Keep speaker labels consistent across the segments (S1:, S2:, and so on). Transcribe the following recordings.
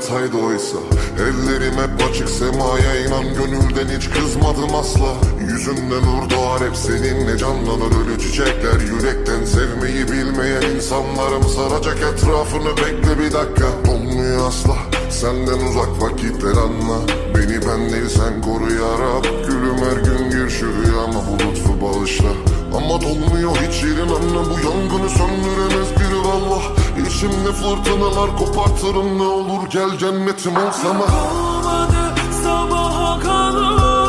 S1: yataydı oysa. Ellerim hep açık semaya inan Gönülden hiç kızmadım asla. Yüzünden nur doğar hep seninle canlanır ölü çiçekler. Yürekten sevmeyi bilmeyen insanlarım saracak etrafını. Bekle bir dakika. Olmuyor asla. Senden uzak vakitler anla. Beni ben değil sen koru ya Rab. Gülüm her gün gir şu rüyama bu lütfu bağışla. Ama dolmuyor hiç yerin anla. Bu yangını söndüremez biri vallah İçimde fırtınalar kopartırım ne olur Gel cennetim ol sana
S2: Olmadı sabaha kadar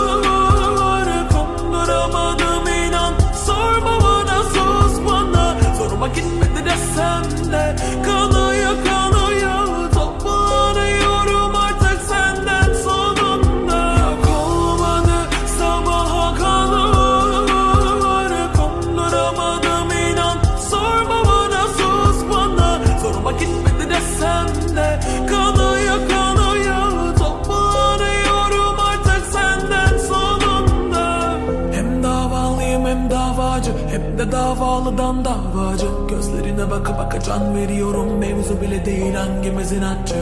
S2: de davalıdan davacı Gözlerine baka baka can veriyorum. Mevzu bile değil hangimiz inatçı.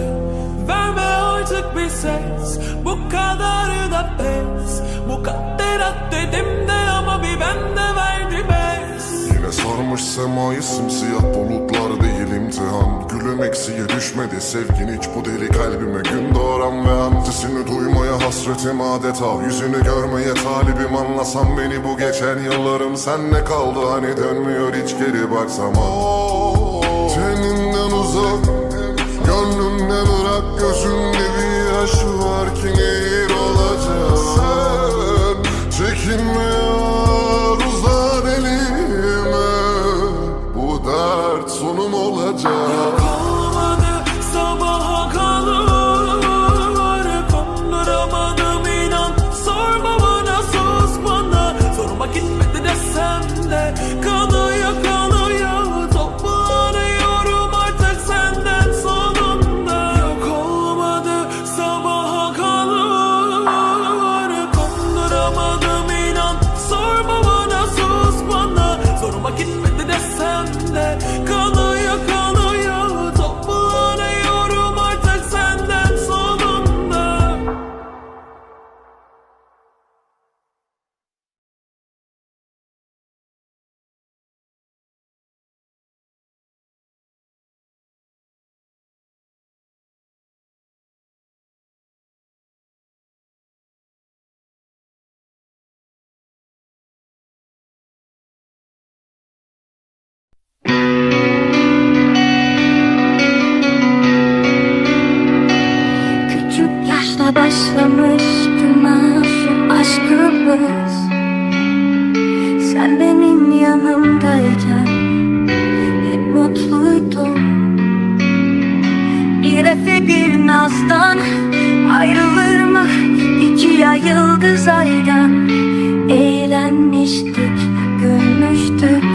S2: Verme artık bir ses. Bu kadarı da pes. Mukadderat dedim de ama bir bende verdi bes Yine
S1: sarmış semayı simsiyah bulutlar değil imtihan. Gülüm eksiye düşmedi sevgin hiç bu deli kalbime. Gün doğuran ve antisini duymaya hasretim adeta. Yüzünü görmeye talibim anlasam beni bu geçen yıllarım. Senle kaldı hani dönmüyor hiç geri baksam. Oo, Teninden uzak Gönlümden bırak. Gözünde bir yaş var ki nehir olacak. Sen çekinmiyor sonum olacak
S3: yaşta başlamıştı masum aşkımız. Sen benim yanımdayken hep mutluydum Bir efe bir nazdan ayrılır mı? İki ay yıldız aydan Eğlenmiştik, gülmüştük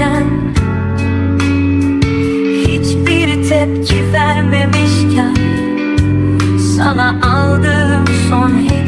S3: hissederken Hiçbir tepki vermemişken Sana aldığım son hediyeymiş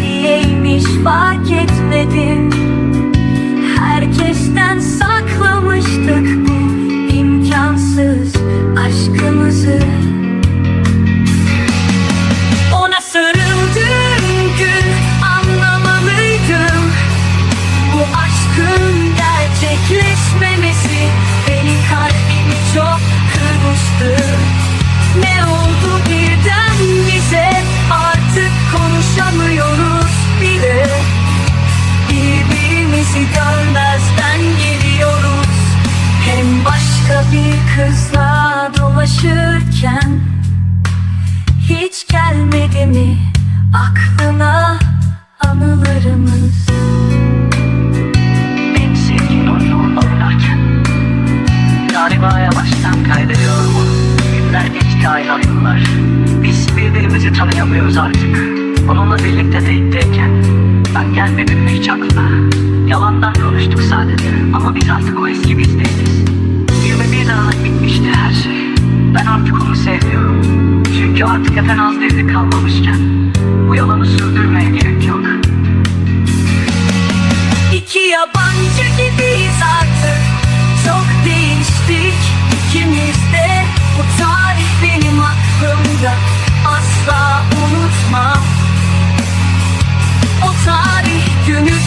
S3: dolaşırken hiç gelmedi mi aklına anılarımız?
S4: Benim sevgim oyunu oynarken Galiba yavaştan kaydediyorum. Günler geçti aylar yıllar. Biz birbirimizi tanıyamıyoruz artık. Onunla birlikte date'deyken Ben gelmedim hiç aklına. Yalandan konuştuk sadece Ama biz artık o eski biz Trafiko'yu sevmiyorum. Çünkü artık eten az devri kalmamışken bu yalanı sürdürmeye gerek yok.
S3: İki yabancı gibiyiz artık. Çok değiştik ikimiz de. Bu tarih benim aklımda. Asla unutmam. O tarih günü